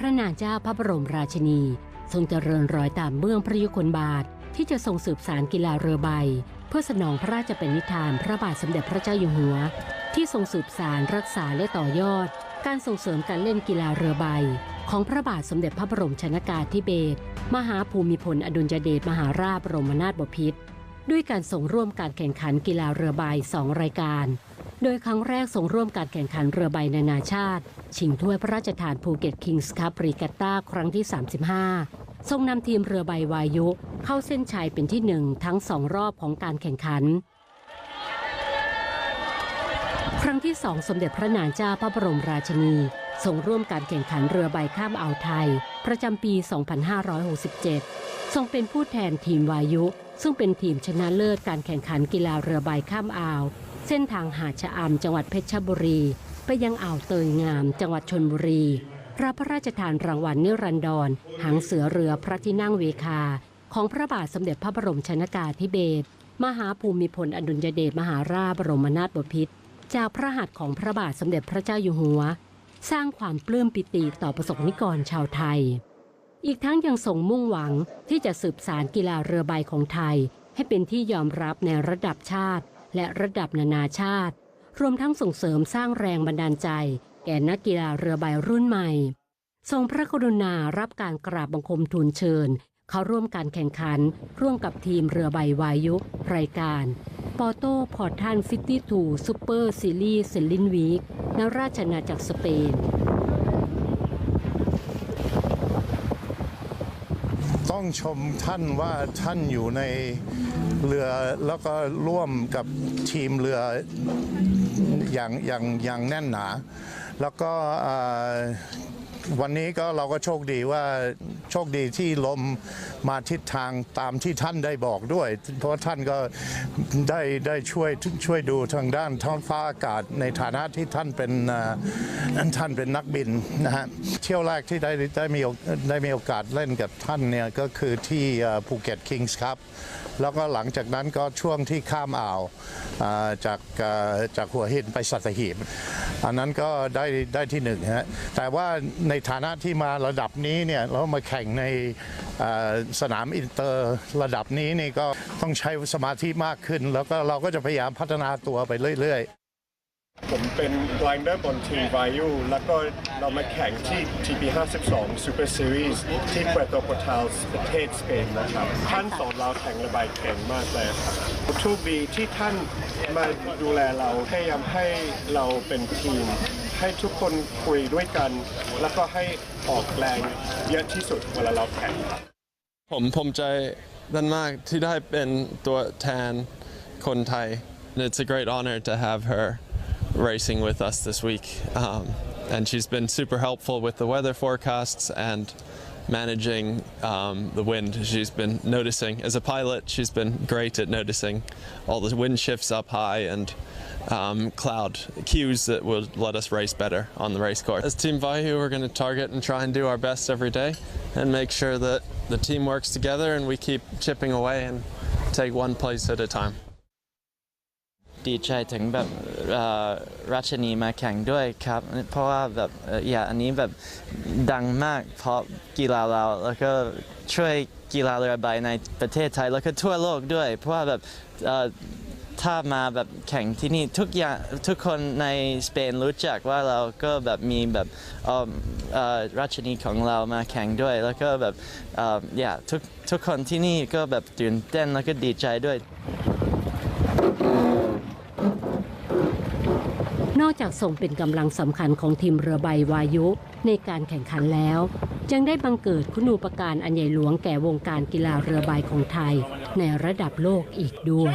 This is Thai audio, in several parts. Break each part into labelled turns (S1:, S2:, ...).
S1: พระนางเจ้าพระบรมราชินี ทรงเจริญรอยตามเบื้องพระยุคลบาท ที่จะทรงสืบสารกีฬาเรือใบ เพื่อสนองพระราชปณิธานพระบาทสมเด็จพระเจ้าอยู่หัว ที่ทรงสืบสารรักษาและต่อยอด การส่งเสริมการเล่นกีฬาเรือใบ ของพระบาทสมเด็จพระบรมชนากาธิเบศรมหาภูมิพลอดุลยเดชมหาราชบรมนาถบพิตรด้วยการส่งร่วมการแข่งขันกีฬาเรือใบสองรายการ โดยครั้งแรกส่งร่วมการแข่งขันเรือใบนานาชาติ ชิงถ้วยพระราชทานภูเก็ตคิงส์คัพรีกัตตาครั้งที่ 35 ทรงนำทีมเรือใบวายุ เข้าเส้นชัยเป็นที่หนึ่งทั้งสองรอบของการแข่งขัน ครั้งที่สองสมเด็จพระนางเจ้าพระบรมราชินีทรงร่วมการแข่งขันเรือใบข้ามอ่าวไทย ประจำปี 2567 ทรงเป็นผู้แทนทีมวายุ ซึ่งเป็นทีมชนะเลิศการแข่งขันกีฬาเรือใบข้ามอ่าว เส้นทางหาดชะอำจังหวัดเพชรบุรี ไปยังอ่าวเตยงาม จังหวัดชนบุรีรับพระราชทานรางวัลนิรันดรหางเสือเรือพระที่นั่งเวคา ของพระบาทสมเด็จพระบรมชนากาธิเบศรมหาภูมิพลอดุลยเดชมหาราชบรมนาถบพิตรจากพระหัตถ์ของพระบาทสมเด็จพระเจ้าอยู่หัว สร้างความปลื้มปิติต่อประสบนิกรชาวไทย อีกทั้งยังส่งมุ่งหวังที่จะสืบสารกีฬาเรือใบของไทย ให้เป็นที่ยอมรับในระดับชาติ และระดับนานาชาติ รวมทั้งส่งเสริมสร้างแรงบันดาลใจ แก่นักกีฬาเรือใบรุ่นใหม่ ทรงพระกรุณารับการกราบบังคมทูลเชิญ เข้าร่วมการแข่งขัน ร่วมกับทีมเรือใบวายุ รายการปอโต้พอร์ทันฟิตี้ทูซูเปอร์ซีรีส์เซนลินวีคณราชอาณาจักรสเปน
S2: ต้องชมท่านว่าท่านอยู่ในเรือแล้วก็ร่วมกับทีมเรืออย่างอย่างอย่างแน่นหนา แล้วก็ วันนี้ก็เราก็โชคดีว่าโชคดีที่ลมมาทิศทางตามที่ท่านได้บอกด้วย เพราะท่านก็ได้ได้ช่วยช่วยดูทางด้านท้องฟ้าอากาศในฐานะที่ท่านเป็นท่านเป็นนักบินนะฮะเที่ยวแรกที่ได้ได้มีได้มีโอกาสเล่นกับท่านเนี่ยก็คือที่ภูเก็ตคิงส์ครับแล้วก็หลังจากนั้นก็ช่วงที่ข้ามอ่าวจากจากหัวหินไปสัตหีบ อันนั้นก็ได้ได้ที่หนึ่งฮะแต่ว่าในฐานะที่มาระดับนี้เนี่ยเรามาแข่งในสนามอินเตอร์ระดับนี้นี่ก็ต้องใช้สมาธิมากขึ้น แล้วก็เราก็จะพยายามพัฒนาตัวไปเรื่อยๆ
S3: ผมเป็นไ i เดอร์บนทีวายุแล้วก็เรามาแข่งที่ TP 52 Super Series ที่เปโตรโปรตาลประเทศสเปนนะครับ ท่านสอนเราแข่งระบายเก่งมากเลยครับโชคดีที่ท่านมาดูแลเราพยายามให้เราเป็นทีม ให้ทุกคนคุยด้วยกัน แล้วก็ให้ออกแรงเยอะที่สุดเวลาเราแข่งครับ
S4: ผมภูมิใจด้านมากที่ได้เป็นตัวแทนคนไทย And it's a great honor to have her racing with us this week. Um, and she's been super helpful with the weather forecasts and managing um, the wind. She's been noticing, as a pilot, she's been great at noticing all the wind shifts up high and um, cloud cues that will let us race better on the race course. As Team Vayu, we're going to target and try and do our best every day and make sure that the team works together and we keep chipping away and take one place at a time.
S5: ดีใจถึงแบบเอ่อราชนีมาแข่งด้วยครับ เพราะว่าแบบเอ่ออย่าอันนี้แบบดังมากเพราะกีฬาเรา แล้วก็ช่วยกีฬาเรือใบในประเทศไทย แล้วก็ทั่วโลกด้วย เพราะว่าแบบเอ่อ ถ้ามาแบบแข่งที่นี่ทุกอย่างทุกคนในสเปนรู้จักว่าเราก็แบบมีแบบเอ่อเอ่อราชนีของเรามาแข่งด้วย แล้วก็แบบเอ่ออย่าทุกทุกคนที่นี่ก็แบบตื่นเต้นแล้วก็ดีใจด้วย
S1: นอกจากส่งเป็นกำลังสำคัญของทีมเรือใบวายุในการแข่งขันแล้ว ยังได้บังเกิดคุณูปการอันใหญ่หลวงแก่วงการกีฬาเรือใบของไทย ในระดับโลกอีกด้วย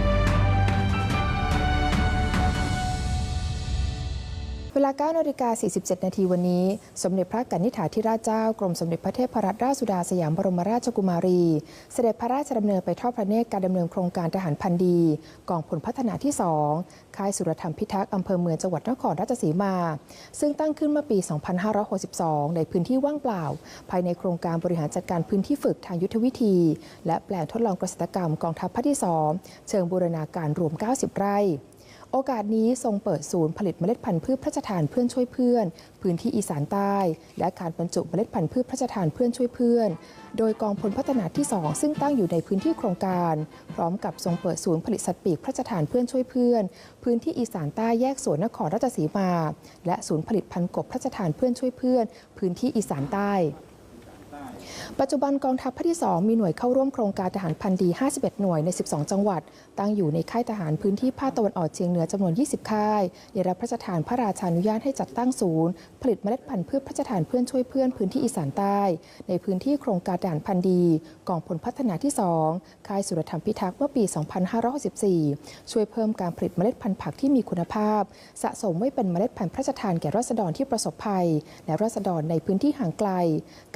S6: ลา9นาฬิกา47 นาทีวันนี้ สมเด็จพระกนิษฐาธิราชเจ้ากรมสมเด็จพระเทพรัตนราชสุดาสยามบรมราชกุมารี เสด็จพระราชดำเนินไปทอดพระเนตรการดำเนินโครงการทหารพันดี กองพลพัฒนาที่ 2 ค่ายสุรธรรมพิทักษ์อำเภอเมืองจังหวัดนครราชสีมา ซึ่งตั้งขึ้นเมื่อปี 2562 ในพื้นที่ว่างเปล่า ภายในโครงการบริหารจัดการพื้นที่ฝึกทางยุทธวิธี และแปลงทดลองเกษตรกรรมกองทัพภาคที่ 2 เชิงบูรณาการรวม 90 ไร่ โอกาสนี้ทรงเปิดศูนย์ผลิตเมล็ดพันธุ์พืชพระราชทานเพื่อนช่วยเพื่อน พื้นที่อีสานใต้ และการบรรจุเมล็ดพันธุ์พืชพระราชทานเพื่อนช่วยเพื่อน โดยกองพลพัฒนาที่ 2 ซึ่งตั้งอยู่ในพื้นที่โครงการ พร้อมกับทรงเปิดศูนย์ผลิตสัตว์ปีกพระราชทานเพื่อนช่วยเพื่อน พื้นที่อีสานใต้แยกสวนนครราชสีมา และศูนย์ผลิตพันธุ์กบพระราชทานเพื่อนช่วยเพื่อน พื้นที่อีสานใต้ ปัจจุบันกองทัพภาคที่ 2 มีหน่วยเข้าร่วมโครงการทหารพันธี51 หน่วยใน 12 จังหวัด ตั้งอยู่ในค่ายทหารพื้นที่ภาคตะวันออกเฉียงเหนือจำนวน 20 ค่ายได้รับพระราชทานพระราชานุญาตให้จัดตั้งศูนย์ ผลิตเมล็ดพันธุ์พืชพระราชทานเพื่อนช่วยเพื่อนพื้นที่อีสานใต้ ในพื้นที่โครงการทหารพันธีกองพลพัฒนาที่ 2 ค่ายสุรธรรมพิทักษ์เมื่อปี 2564 ช่วยเพิ่มการผลิตเมล็ดพันธุ์ผักที่มีคุณภาพ สะสมไว้เป็นเมล็ดพันธุ์พระราชทานแก่ราษฎรที่ประสบภัย และราษฎรในพื้นที่ห่างไกล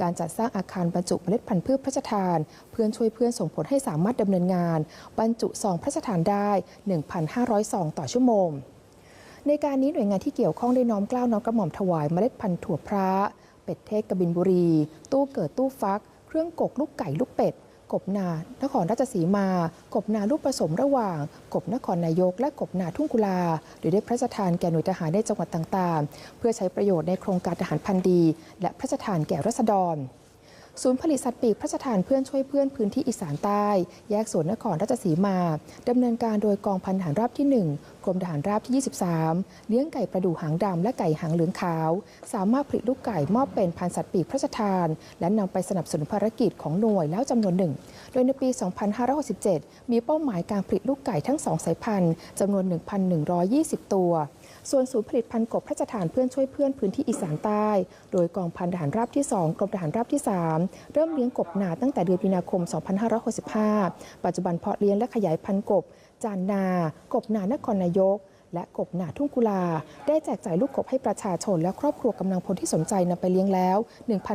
S6: การจัดสร้างอาคารบรรจุเมล็ดพันธุ์พืชพระราชทาน เพื่อนช่วยเพื่อนส่งผลให้สามารถดำเนินงาน บรรจุซองพระราชทานได้ 1,500ซองต่อชั่วโมง ในการนี้หน่วยงานที่เกี่ยวข้องได้น้อมกล้าวน้อมกระหม่อมถวายเมล็ดพันธุ์ถั่วพระ เป็ดเทศกบินบุรี ตู้เกิดตู้ฟัก เครื่องกกลูกไก่ลูกเป็ดกบนานครราชสีมา กบนาลูกผสมระหว่าง กบนครนายก และกบนาทุ่งกุลาโดยได้พระราชทานแก่หน่วยทหารในจังหวัดต่างๆ เพื่อใช้ประโยชน์ในโครงการทหารพันธุ์ดี และพระราชทานแก่รัษฎร ศูนย์ผลิตสัตว์ปีกพระราชทานเพื่อนช่วยเพื่อนพื้นที่อีสานใต้ แยกสวนนครราชสีมาดำเนินการโดยกองพันทหารราบที่ 1 กรมทหารราบที่ 23 เลี้ยงไก่ประดู่หางดำและไก่หางเหลืองขาว สามารถผลิตลูกไก่มอบเป็นพันสัตว์ปีกพระราชทาน และนำไปสนับสนุนภารกิจของหน่วยแล้วจำนวนหนึ่ง โดยในปี 2567 มีเป้าหมายการผลิตลูกไก่ทั้งสองสายพันธุ์จำนวน 1,120 ตัว ส่วนศูนย์ผลิตพันกบพระราชทานเพื่อนช่วยเพื่อนพื้นที่อีสานใต้ โดยกองพันทหารราบที่ 2 กรมทหารราบที่ 3 เริ่มเลี้ยงกบนาตั้งแต่เดือนมีนาคม 2565 ปัจจุบันเพาะเลี้ยงและขยายพันกบ จานนา กบนานครนายกและกบนาทุ่งกุลา ได้แจกจ่ายลูกกบให้ประชาชน และครอบครัวกำลังพลที่สนใจนำไปเลี้ยงแล้ว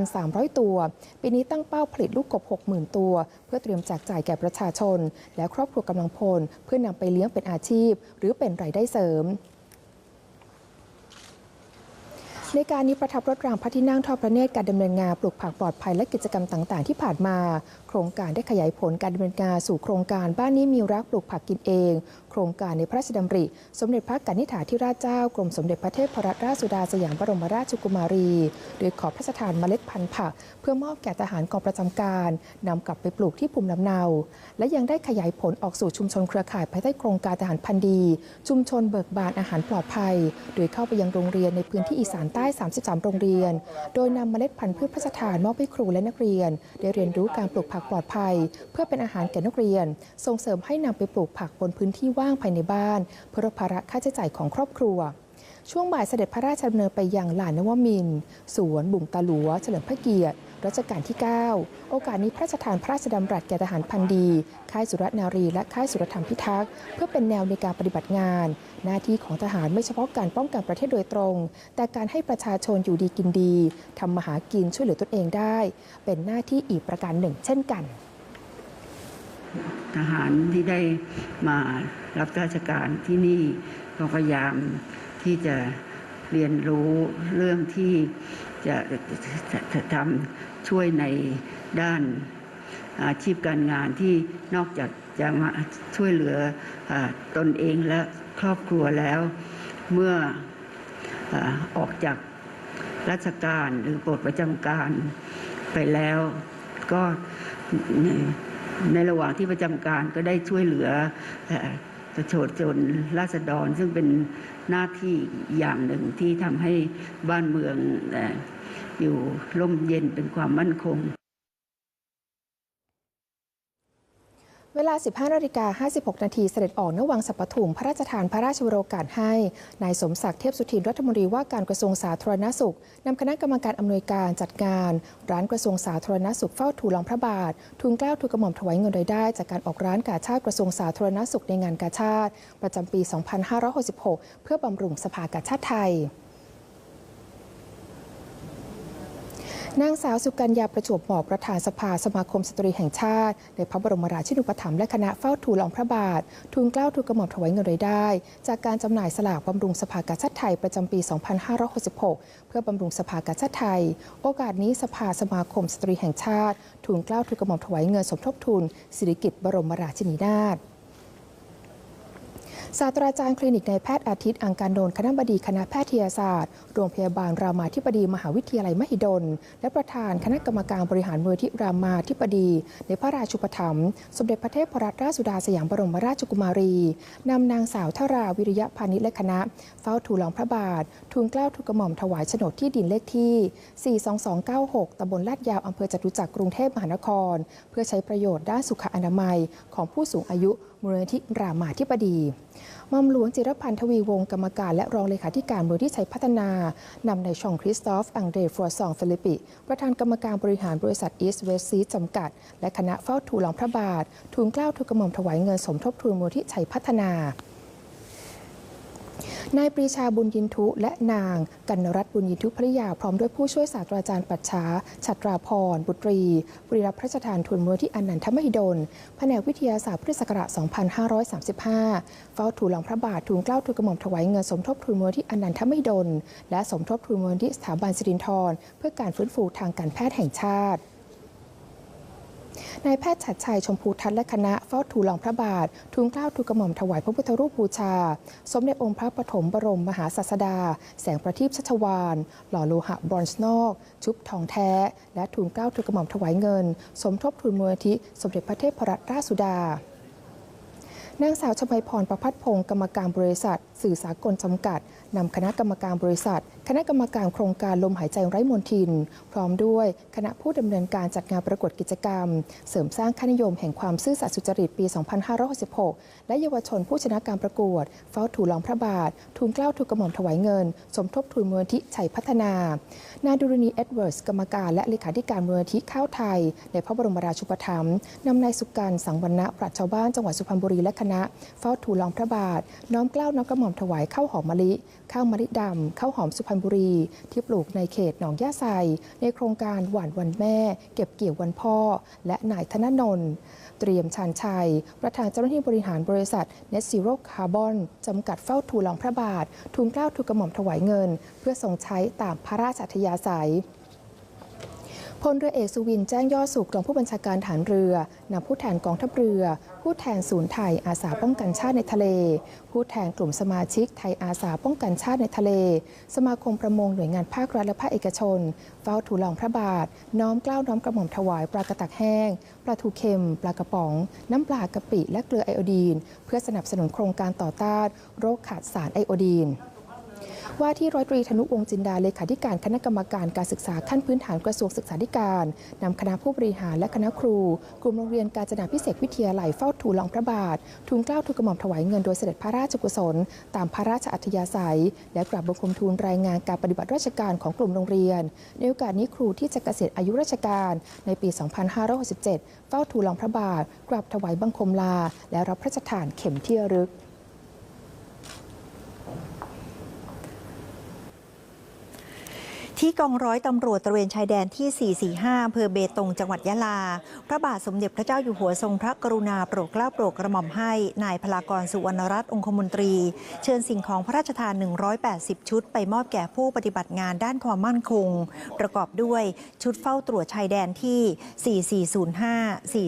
S6: 1,300 ตัว ปีนี้ตั้งเป้าผลิตลูกกบ 60,000 ตัว เพื่อเตรียมแจกจ่ายแก่ประชาชน และครอบครัวกำลังพล เพื่อนำไปเลี้ยงเป็นอาชีพ หรือเป็นรายได้เสริม ในการนี้ประทับรถรางพระที่นั่งทอดพระเนตรการดำเนินงานปลูกผักปลอดภัยและกิจกรรมต่างๆ ที่ผ่านมา โครงการได้ขยายผลการดำเนินงานสู่โครงการบ้านนี้มีรักปลูกผักกินเอง โครงการในพระราชดำริ สมเด็จพระกนิษฐาธิราชเจ้ากรมสมเด็จพระเทพรัตนราชสุดาสยามบรมราชกุมารี โดยขอพระราชทานเมล็ดพันธุ์ผัก เพื่อมอบแก่ทหารกองประจำการนำกลับไปปลูกที่ภูมิลำเนา และยังได้ขยายผลออกสู่ชุมชนเครือข่ายภายใต้โครงการทหารพันธุ์ดี ชุมชนเบิกบานอาหารปลอดภัย โดยเข้าไปยังโรงเรียนในพื้นที่อีสานใต้ 33 โรงเรียน โดยนำเมล็ดพันธุ์พืชพระราชทานมอบให้ครูและนักเรียน ได้เรียนรู้การปลูกผักปลอดภัย เพื่อเป็นอาหารแก่นักเรียน ส่งเสริมให้นำไปปลูกผักบนพื้นที่ว่างภายในบ้าน เพื่อลดภาระค่าใช้จ่ายของครอบครัว ช่วงบ่ายเสด็จพระราชดำเนินไปยังลานนวมินสวนบุ่งตาหลัว เฉลิมพระเกียรติรัชกาลที่ 9 โอกาสนี้พระราชทานพระราชดำรัสแก่ทหารพันดี ค่ายสุรนารี และค่ายสุรธรรมพิทักษ์ เพื่อเป็นแนวในการปฏิบัติงาน หน้าที่ของทหารไม่เฉพาะการป้องกันประเทศโดยตรง แต่การให้ประชาชนอยู่ดีกินดีทำมาหากินช่วยเหลือตนเองได้ เป็นหน้าที่อีกประการหนึ่ง เช่นกัน
S7: ทหารที่ได้มา รับราชการที่นี่ก็พยายามที่จะเรียนรู้เรื่องที่จะจะจะทำช่วยในด้านอาชีพการงานที่นอกจากจะมาช่วยเหลืออตนเองและครอบครัวแล้ว เมื่ออออกจากราชการหรือปลดประจำการไปแล้ว ก็ในระหว่างที่ประจำการก็ได้ช่วยเหลือ จะโฉดจนราษฎรซึ่งเป็นหน้าที่อย่างหนึ่งที่ทำให้บ้านเมืองอยู่ร่มเย็นเป็นความมั่นคง
S6: เวลา 15นาฬิกา56 นาทีเสด็จออกณวังสัปทุมพระราชทานพระราชวโรกาสให้ นายสมศักดิ์เทพสุทินรัฐมนตรีว่าการกระทรวงสาธารณสุขนำคณะกรรมการอำนวยการจัดงาน ร้านกระทรวงสาธารณสุขเฝ้าทูลรองพระบาททูลเกล้าทูลกระหม่อมถวายเงินรายได้ จากการออกร้านกาชาติกระทรวงสาธารณสุขในงานกาชาติ ประจำปี 2566 เพื่อบำรุงสภากาชาติไทย นางสาวสุกัญญาประจวบเหมาะประธานสภาสมาคมสตรีแห่งชาติ ในพระบรมราชินูปถัมภ์และคณะเฝ้าทูลรองพระบาท ทูลเกล้าทูลกระหม่อมถวายเงินรายได้ จากการจำหน่ายสลากบำรุงสภากาชาติไทยประจำปี 2566 เพื่อบำรุงสภากาชาติไทย โอกาสนี้สภาสมาคมสตรีแห่งชาติ ทูลเกล้าทูลกระหม่อมถวายเงินสมทบทุนสิริกิติ์บรมราชินีนาถ ศาสตราจารย์คลินิกในแพทย์อาทิตย์อังการโนนคณะบดีคณะแพทยศาสตร์ โรงพยาบาลรามาธิบดีมหาวิทยาลัยมหิดล และประธานคณะกรรมการบริหารมูลที่รามาธิบดี ในพระราชูปถัมภ์สมเด็จพระเทพรัตนราชสุดาสยามบรมราชกุมารีนำนางสาวทราวิริยะพานิชและคณะ เฝ้าทูลลองพระบาท ทูลเกล้าทูลกระหม่อมถวายโฉนดที่ดินเลขที่ 42296 ตำบลลาดยาวอำเภอจตุจักรกรุงเทพมหานคร เพื่อใช้ประโยชน์ด้านสุขอนามัยของผู้สูงอายุ มูลนิธิรามาธิบดีมอมหลวงจิรพันธ์ทวีวงศ์กรรมการและรองเลขาธิการมูลที่ชัยพัฒนานำในช่องคริสตอฟ อังเดรฟัวซองฟิลิปปิประธานกรรมการบริหารบริษัทอีสเวสซีจำกัด และคณะเฝ้าทูลลวงพระบาททูลเกล้าทูลกระหม่อมถวายเงินสมทบทุนมูลที่ชัยพัฒนา นายปรีชาบุญยินทุและนาง กันรัตน์บุญยินทุภริยาพร้อมด้วยผู้ช่วยศาสตราจารย์ปัจฉาฉัตราพร บุตรี บริรับพระราชทานทุนมูลที่อนันทมหิดล แผนกวิทยาศาสตร์พุทธศักราช 2535 เฝ้าทูหลังพระบาททูลเกล้าทูลกระหม่อมถวายเงินสมทบทุนมูลที่อนันทมหิดล และสมทบทุนมูลที่สถาบันสิรินธรเพื่อการฟื้นฟูทางการแพทย์แห่งชาติ นายแพทย์ฉัดชัยชมพูทัศน์และคณะเฝ้าทูลลองพระบาททูลเกล้าทูลกระหม่อมถวายพระพุทธรูปบูชา สมเด็จองค์พระปฐมบรมมหาศาสดา แสงประทีปชัชวานหล่อโลหะบรอนซ์นอก ชุบทองแท้ และทูลเกล้าทูลกระหม่อมถวายเงิน สมทบทุนมูลนิธิสมเด็จพระเทพรัตนราชสุดานางสาวชมัยพรประพัฒพงศ์กรรมการบริษัท สื่อสากลจำกัดนำคณะกรรมการบริษัท คณะกรรมการโครงการลมหายใจไร้มลทิน พร้อมด้วยคณะผู้ดำเนินการจัดงานประกวดกิจกรรม เสริมสร้างค่านิยมแห่งความซื่อสัตย์สุจริตปี 2566 และเยาวชนผู้ชนะการประกวด เฝ้าถูลองพระบาท ทูลเกล้าทูลกระหม่อมถวายเงิน สมทบทุนมูลนิธิชัยพัฒนา นายดุรณีเอ็ดเวิร์สกรรมการและเลขาธิการมูลนิธิข้าวไทย ในพระบรมราชูปถัมภ์นำนายสุการสังวรณะปราชชาวบ้านจังหวัดสุพรรณบุรีและคณะเฝ้าทูลองพระบาทน้อมเกล้าน้อมกระหม่อมถวายข้าวหอมมะลิ ข้าวมะลิดำข้าวหอมสุพรรณบุรี ที่ปลูกในเขตหนองย่าไซในโครงการหวานวันแม่ เก็บเกี่ยววันพ่อ และนายธนนนท์เตรียมชานชัย ประธานเจ้าหน้าที่บริหารบริษัท Net Zero Carbon จำกัดเฝ้าทูลองพระบาท ทูลเกล้าทูลกระหม่อมถวายเงิน เพื่อทรงใช้ตามพระราชอัธยาศัย พลเรือเอกสุวินแจ้งยอดสุขรองผู้บัญชาการฐานเรือนำผู้แทนกองทัพเรือ ผู้แทนศูนย์ไทยอาสาป้องกันชาติในทะเล ผู้แทนกลุ่มสมาชิกไทยอาสาป้องกันชาติในทะเล สมาคมประมงหน่วยงานภาครัฐและภาคเอกชน เฝ้าถูลองพระบาท น้อมเกล้าน้อมกระหม่อมถวายปลากระตักแห้ง ปลาทูเค็ม ปลากระป๋อง น้ำปลากะปิและเกลือไอโอดีน เพื่อสนับสนุนโครงการต่อต้านโรคขาดสารไอโอดีน ว่าที่ร้อยตรีธนุวงศ์จินดาเลขาธิการคณะกรรมการการศึกษาขั้นพื้นฐานกระทรวงศึกษาธิการนำคณะผู้บริหารและคณะครู กลุ่มโรงเรียนการจนาพิเศษวิทยาลัยเฝ้าทูลลองพระบาททูลเกล้าทูลกระหม่อมถวายเงินโดยเสด็จพระราชกุศล ตามพระราชอัธยาศัย และกราบบังคมทูลรายงานการปฏิบัติราชการของกลุ่มโรงเรียนในโอกาสนี้ครูที่จะเกษียณอายุราชการในปี 2567 เฝ้าทูลลองพระบาทกราบถวายบังคมลา และรับพระราชทานเข็มที่ระลึก
S8: ที่กองร้อยตำรวจตระเวนชายแดนที่ 445อำเภอเบตง จังหวัดยะลา พระบาทสมเด็จพระเจ้าอยู่หัวทรงพระกรุณาโปรดเกล้าโปรดกระหม่อมให้ นายพลากรสุวรรณรัตน์องคมนตรี เชิญสิ่งของพระราชทาน 180 ชุด ไปมอบแก่ผู้ปฏิบัติงานด้านความมั่นคง ประกอบด้วยชุดเฝ้าตรวจชายแดนที่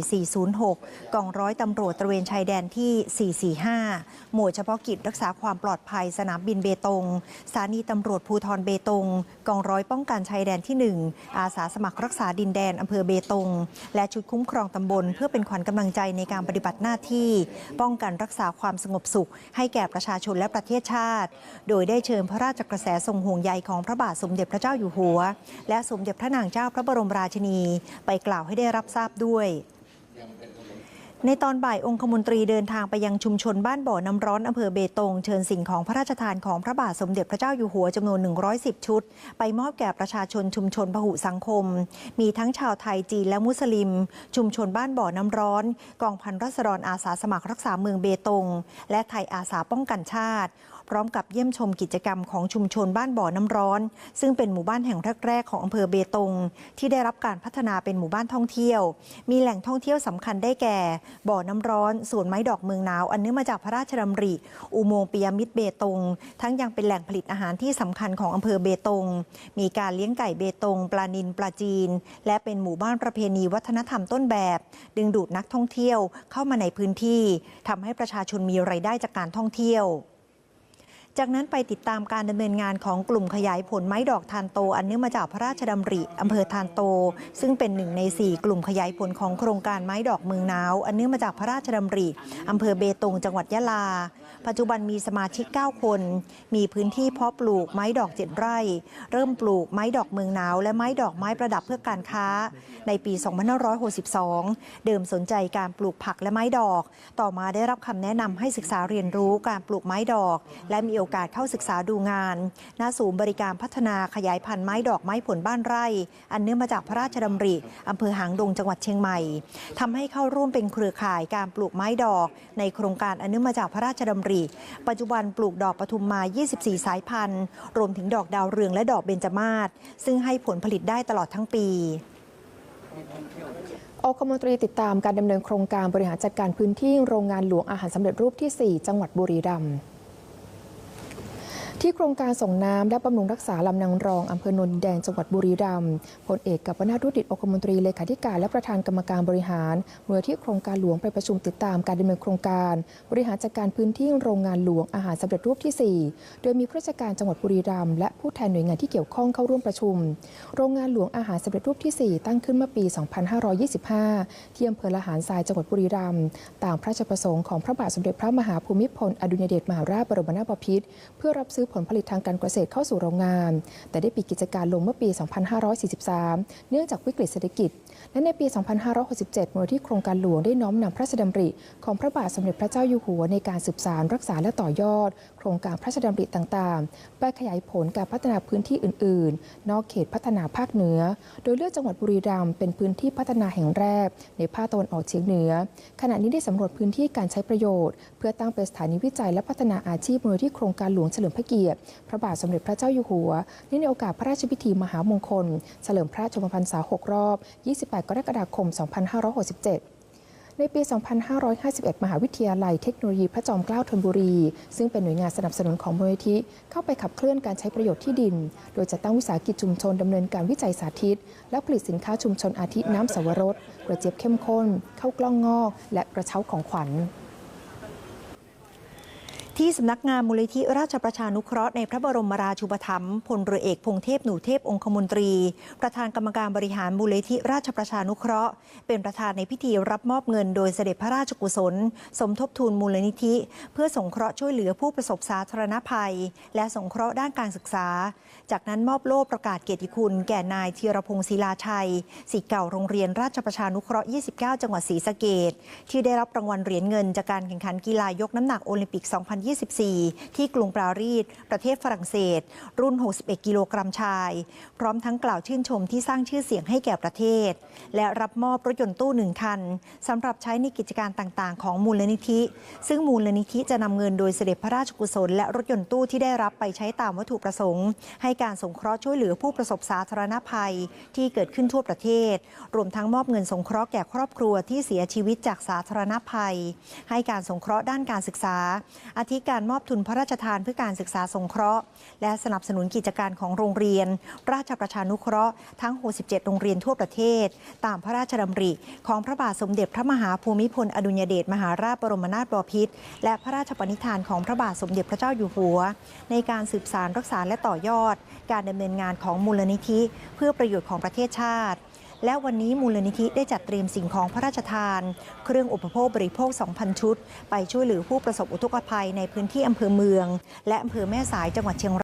S8: 4405 4406 กองร้อยตำรวจตระเวนชายแดนที่ 445 หมู่เฉพาะกิจรักษาความปลอดภัยสนามบินเบตงสถานีตำรวจภูธรเบตง กองร้อยป้องกันชายแดนที่ 1 อาสาสมัครรักษาดินแดนอำเภอเบตง และชุดคุ้มครองตำบล เพื่อเป็นขวัญกำลังใจในการปฏิบัติหน้าที่ ป้องกันรักษาความสงบสุข ให้แก่ประชาชนและประเทศชาติ โดยได้เชิญพระราชกระแสทรงห่วงใยของพระบาทสมเด็จพระเจ้าอยู่หัว และสมเด็จพระนางเจ้าพระบรมราชินี ไปกล่าวให้ได้รับทราบด้วย ในตอนบ่ายองคมนตรีเดินทางไปยังชุมชนบ้านบ่อน้ำร้อนอำเภอเบตง เชิญสิ่งของพระราชทานของพระบาทสมเด็จพระเจ้าอยู่หัวจำนวน 110 ชุด ไปมอบแก่ประชาชนชุมชนพหุสังคม มีทั้งชาวไทยจีนและมุสลิม ชุมชนบ้านบ่อน้ำร้อน กองพันรัศดรอาสาสมัครรักษาเมืองเบตง และไทยอาสาป้องกันชาติ พร้อมกับเยี่ยมชมกิจกรรมของชุมชนบ้านบ่อน้ำร้อน ซึ่งเป็นหมู่บ้านแห่งแรกๆของอำเภอเบตง ที่ได้รับการพัฒนาเป็นหมู่บ้านท่องเที่ยว มีแหล่งท่องเที่ยวสำคัญได้แก่ บ่อน้ำร้อนสวนไม้ดอกเมืองหนาว อันเนื่องมาจากพระราชดำริ อุโมงค์ปิยมิตรเบตง ทั้งยังเป็นแหล่งผลิตอาหารที่สำคัญของอำเภอเบตง มีการเลี้ยงไก่เบตง ปลานินปลาจีน และเป็นหมู่บ้านประเพณีวัฒนธรรมต้นแบบ ดึงดูดนักท่องเที่ยวเข้ามาในพื้นที่ทำให้ประชาชนมีไรายได้จากการท่องเที่ยว จากนั้นไปติดตามการดำเนินงานของกลุ่มขยายผลไม้ดอกทานโต อันเนื่องมาจากพระราชดำริอำเภอทานโต ซึ่งเป็นหนึ่งใน 4 กลุ่มขยายผลของโครงการไม้ดอกเมืองหนาว อันเนื่องมาจากพระราชดำริอำเภอเบตงจังหวัดยะลา ปัจจุบันมีสมาชิก 9 คน มีพื้นที่เพาะปลูกไม้ดอก7ไร่ เริ่มปลูกไม้ดอกเมืองหนาว และไม้ดอกไม้ประดับเพื่อการค้า ในปี 2562 เดิมสนใจการปลูกผักและไม้ดอก ต่อมาได้รับคำแนะนำให้ศึกษาเรียนรู้การปลูกไม้ดอก และมีโอกาสเข้าศึกษาดูงานณศูนย์บริการพัฒนาขยายพันธุ์ไม้ดอกไม้ผลบ้านไร่ อันเนื่องมาจากพระราชดำริอำเภอหางดงจังหวัดเชียงใหม่ทำให้เข้าร่วมเป็นเครือข่ายการปลูกไม้ดอก ในโครงการอันเนื่องมาจากพระราชดำริ ปัจจุบันปลูกดอกปทุมมา 24 สายพันธุ์ รวมถึงดอกดาวเรืองและดอกเบญจมาศซึ่งให้ผลผลิตได้ตลอดทั้งปี
S6: องคมนตรีติดตามการดำเนินโครงการบริหารจัดการพื้นที่โรงงานหลวงอาหารสำเร็จรูปที่ 4 จังหวัดบุรีรัมย์ ที่โครงการส่งน้ำและบำรุงรักษาลำนางรองอำเภอโนนแดงจังหวัดบุรีรัมย์พลเอกกับวนาถรุดิตองคมนตรีเลขาธิการและประธานกรรมการบริหารมูลที่โครงการหลวงไปประชุมติดตามการดำเนินโครงการ บริหารจัดการพื้นที่โรงงานหลวงอาหารสำเร็จรูปที่ 4 โดยมีผู้ราชการจังหวัดบุรีรัมย์และผู้แทนหน่วยงานที่เกี่ยวข้องเข้าร่วมประชุม โรงงานหลวงอาหารสำเร็จรูปที่ 4 ตั้งขึ้นเมื่อปี 2525 ที่อำเภอละหารทรายจังหวัดบุรีรัมย์ตามพระราชประสงค์ของพระบาทสมเด็จพระมหาภูมิพลอดุลยเดชมหาราชบรมนาถบพิตรเพื่อรับซื้อผลผลิตทางการเกษตรเข้าสู่โรงงาน แต่ได้ปิดกิจการลงเมื่อปี 2543 เนื่องจากวิกฤตเศรษฐกิจ และในปี 2567มูลที่โครงการหลวงได้น้อมนำพระราชดำริของพระบาทสมเด็จพระเจ้าอยู่หัวในการสืบสารรักษาและต่อยอด โครงการพระราชดำริต่างๆ ไปขยายผลการพัฒนาพื้นที่อื่น ๆ นอกเขตพัฒนาภาคเหนือ โดยเลือกจังหวัดบุรีรัมย์เป็นพื้นที่พัฒนาแห่งแรก ในภาคตะวันออกเฉียงเหนือ ขณะนี้ได้สำรวจพื้นที่การใช้ประโยชน์ เพื่อตั้งเป็นสถานีวิจัยและพัฒนาอาชีพมูลที่โครงการหลวงเฉลิมพระเกียรติพระบาทสมเด็จพระเจ้าอยู่หัวเนื่องในโอกาสพระราชพิธีมหามงคล เฉลิมพระชนมพรรษา 6 รอบ 28 กรกฎาคม 2567ในปี 2551 มหาวิทยาลัยเทคโนโลยีพระจอมเกล้าธนบุรี ซึ่งเป็นหน่วยงานสนับสนุนของมูลนิธิ เข้าไปขับเคลื่อนการใช้ประโยชน์ที่ดิน โดยจะตั้งวิสาหกิจชุมชนดำเนินการวิจัยสาธิต และผลิตสินค้าชุมชนอาทิน้ำสวรสกระเจี๊ยบเข้มข้นข้าวกล้องงอก และกระเช้าของขวัญ
S8: ที่สำนักงานมูลนิธิราชประชานุเคราะห์ในพระบรมราชูปถัมภ์พลเรือเอกพงเทพหนูเทพองคมนตรี ประธานกรรมการบริหารมูลนิธิราชประชานุเคราะห์ เป็นประธานในพิธีรับมอบเงินโดยเสด็จพระราชกุศล สมทบทุนมูลนิธิ เพื่อสงเคราะห์ช่วยเหลือผู้ประสบสาธารณภัย และสงเคราะห์ด้านการศึกษา จากนั้นมอบโล่ประกาศเกียรติคุณ แก่นายธีรพงศ์ศิลาชัยศิษย์เก่าโรงเรียนราชประชานุเคราะห์ 29 จังหวัดศรีสะเกษที่ได้รับรางวัลเหรียญเงินจากการแข่งขันกีฬายกน้ำหนักโอลิมปิก 20 2024 ที่กรุงปารีส ประเทศฝรั่งเศส รุ่น 61 กิโลกรัมชาย พร้อมทั้งกล่าวชื่นชมที่สร้างชื่อเสียงให้แก่ประเทศ และรับมอบรถยนต์ตู้หนึ่งคันสำหรับใช้ในกิจการต่างๆ ของมูลนิธิ ซึ่งมูลนิธิจะนำเงินโดยเสด็จพระราชกุศล และรถยนต์ตู้ที่ได้รับไปใช้ตามวัตถุประสงค์ ให้การสงเคราะห์ช่วยเหลือผู้ประสบสาธารณภัยที่เกิดขึ้นทั่วประเทศ รวมทั้งมอบเงินสงเคราะห์แก่ครอบครัวที่เสียชีวิตจากสาธารณภัย ให้การสงเคราะห์ด้านการศึกษาอาทิการมอบทุนพระราชทานเพื่อการศึกษาสงเคราะห์ และสนับสนุนกิจการของโรงเรียน ราชประชานุเคราะห์ทั้ง 67 โรงเรียนทั่วประเทศ ตามพระราชดำริ ของพระบาทสมเด็จพระมหาภูมิพลอดุลยเดชมหาราชบรมนาถบพิตรและพระราชปณิธานของพระบาทสมเด็จพระเจ้าอยู่หัว ในการสืบสารรักษาและต่อยอด การดำเนินงานของมูลนิธิ เพื่อประโยชน์ของประเทศชาติ และวันนี้มูลนิธิได้จัดเตรียมสิ่งของพระราชทาน เครื่องอุปโภคบริโภค 2,000 ชุด ไปช่วยเหลือผู้ประสบอุทกภัยในพื้นที่อำเภอเมือง และอำเภอแม่สายจังหวัดเชียงราย